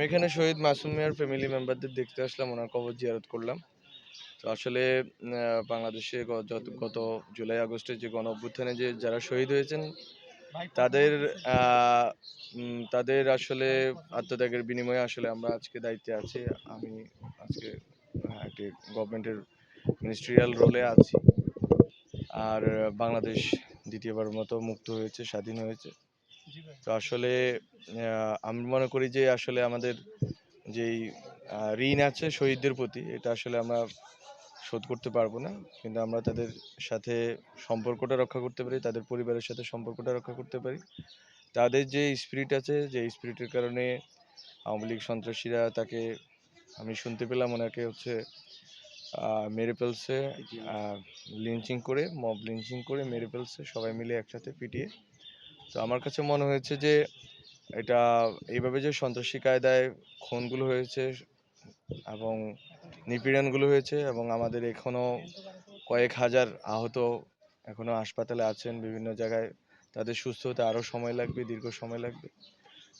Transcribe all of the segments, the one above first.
আমি এখানে শহীদ মাসুম মিয়ার ফ্যামিলি মেম্বারদের দেখতে আসলাম, ওনার কবর জিয়ারত করলাম। তো আসলে বাংলাদেশে গত জুলাই আগস্টে যে গণ অভ্যুত্থানে যে যারা শহীদ হয়েছেন, তাদের তাদের আসলে আত্মত্যাগের বিনিময়ে আসলে আমরা আজকে দায়িত্বে আছি। আমি আজকে একটি গভর্নমেন্টের মিনিস্ট্রিয়াল রোলে আছি। আর বাংলাদেশ দ্বিতীয়বার মতো মুক্ত হয়েছে, স্বাধীন হয়েছে। তো আসলে আমি মনে করি যে আসলে আমাদের যেই ঋণ আছে শহীদদের প্রতি, এটা আসলে আমরা শোধ করতে পারব না। কিন্তু আমরা তাদের সাথে সম্পর্কটা রক্ষা করতে পারি, তাদের পরিবারের সাথে সম্পর্কটা রক্ষা করতে পারি। তাদের যে স্পিরিট আছে, যে স্পিরিটের কারণে আওয়ামী লীগ সন্ত্রাসীরা তাকে, আমি শুনতে পেলাম ওনাকে হচ্ছে মেরে ফেলছে লিঞ্চিং করে মব লিঞ্চিং করে মেরে ফেলছে, সবাই মিলে একসাথে পিটিয়ে। তো আমার কাছে মনে হয়েছে যে এটা এইভাবে যে সন্ত্রাসী কায়দায় খুনগুলো হয়েছে এবং নিপীড়নগুলো হয়েছে এবং আমাদের এখনও কয়েক হাজার আহত এখনও হাসপাতালে আছেন বিভিন্ন জায়গায়, তাদের সুস্থ হতে আরও সময় লাগবে, দীর্ঘ সময় লাগবে।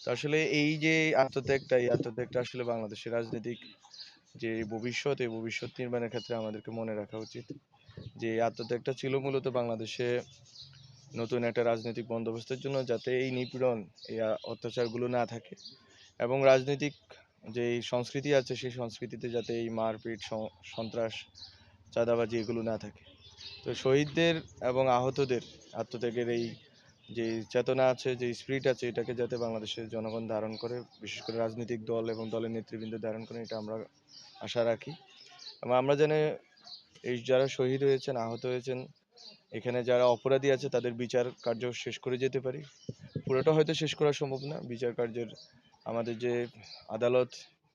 তো আসলে এই যে আত্মত্যাগটা, এই আত্মত্যাগটা আসলে বাংলাদেশের রাজনৈতিক যে ভবিষ্যৎ, এই ভবিষ্যৎ নির্মাণের ক্ষেত্রে আমাদেরকে মনে রাখা উচিত যে আত্মত্যাগটা ছিল মূলত বাংলাদেশে নতুন একটা রাজনৈতিক বন্দোবস্তের জন্য যাতে এই নিপীড়ন, এই অত্যাচারগুলো না থাকে। এবং রাজনৈতিক যে সংস্কৃতি আছে, সেই সংস্কৃতিতে যাতে এই মারপিট সন্ত্রাস, চাঁদাবাজি এগুলো না থাকে। তো শহীদদের এবং আহতদের আত্মত্যাগের এই যে চেতনা আছে, যে স্পিরিট আছে, এটাকে যাতে বাংলাদেশের জনগণ ধারণ করে, বিশেষ করে রাজনৈতিক দল এবং দলের নেতৃবৃন্দ ধারণ করে, এটা আমরা আশা রাখি। এবং আমরা জানি এই, যারা শহীদ হয়েছেন, আহত হয়েছেন এখানে যারা অপরাধী আছে, তাদের বিচার কার্য শেষ করে যেতে পারি। পুরোটা হয়তো শেষ করা সম্ভব না। বিচার কার্যের আমাদের যে আদালত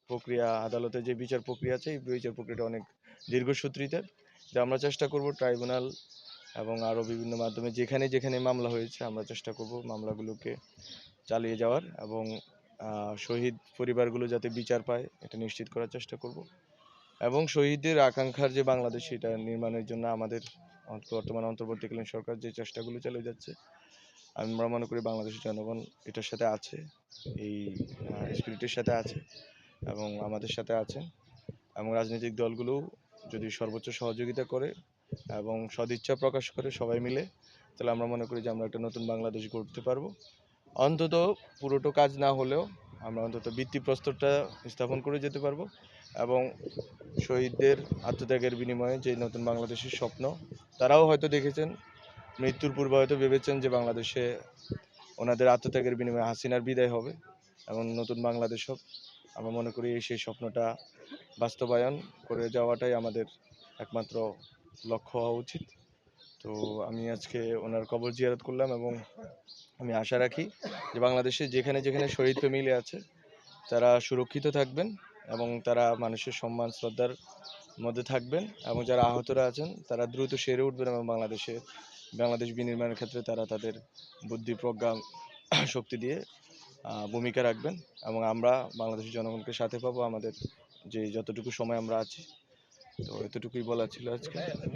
প্রক্রিয়া আদালতের যে বিচার প্রক্রিয়া আছে, এই বিচার প্রক্রিয়াটা অনেক দীর্ঘসূত্রিতার যে আমরা চেষ্টা করব ট্রাইব্যুনাল এবং আরও বিভিন্ন মাধ্যমে, যেখানে যেখানে মামলা হয়েছে, আমরা চেষ্টা করব মামলাগুলোকে চালিয়ে যাওয়ার এবং শহীদ পরিবারগুলো যাতে বিচার পায়, এটা নিশ্চিত করার চেষ্টা করব। এবং শহীদদের আকাঙ্ক্ষার যে বাংলাদেশ, সেটা নির্মাণের জন্য আমাদের বর্তমান অন্তর্বর্তীকালীন সরকার যে চেষ্টাগুলো চালিয়ে যাচ্ছে, আমরা মনে করি বাংলাদেশের জনগণ এটার সাথে আছে, এই স্পিরিটের সাথে আছে এবং আমাদের সাথে আছে এবং রাজনৈতিক দলগুলো যদি সর্বোচ্চ সহযোগিতা করে এবং সদিচ্ছা প্রকাশ করে সবাই মিলে, তাহলে আমরা মনে করি যে আমরা একটা নতুন বাংলাদেশ গড়তে পারব। অন্তত পুরোটো কাজ না হলেও আমরা অন্তত ভিত্তিপ্রস্তরটা স্থাপন করে যেতে পারব এবং শহীদদের আত্মত্যাগের বিনিময়ে যে নতুন বাংলাদেশের স্বপ্ন তারাও হয়তো দেখেছেন, মৃত্যুর পূর্বে হয়তো ভেবেছেন যে বাংলাদেশে ওনাদের আত্মত্যাগের বিনিময়ে হাসিনার বিদায় হবে এবং নতুন বাংলাদেশ হোক। আমরা মনে করি সেই স্বপ্নটা বাস্তবায়ন করে যাওয়াটাই আমাদের একমাত্র লক্ষ্য হওয়া উচিত। তো আমি আজকে ওনার কবর জিয়ারত করলাম এবং আমি আশা রাখি যে বাংলাদেশে যেখানে যেখানে শহীদ ফ্যামিলি আছে, তারা সুরক্ষিত থাকবেন এবং তারা মানুষের সম্মান, শ্রদ্ধার মধ্যে থাকবেন এবং যারা আহতরা আছেন, তারা দ্রুত সেরে উঠবেন এবং বাংলাদেশে, বাংলাদেশ বিনির্মাণের ক্ষেত্রে তারা তাদের বুদ্ধি, প্রজ্ঞা, শক্তি দিয়ে ভূমিকা রাখবেন এবং আমরা বাংলাদেশের জনগণকে সাথে পাবো। আমাদের যে যতটুকু সময় আমরা আছি, তো এতটুকুই বলার ছিল আজকে।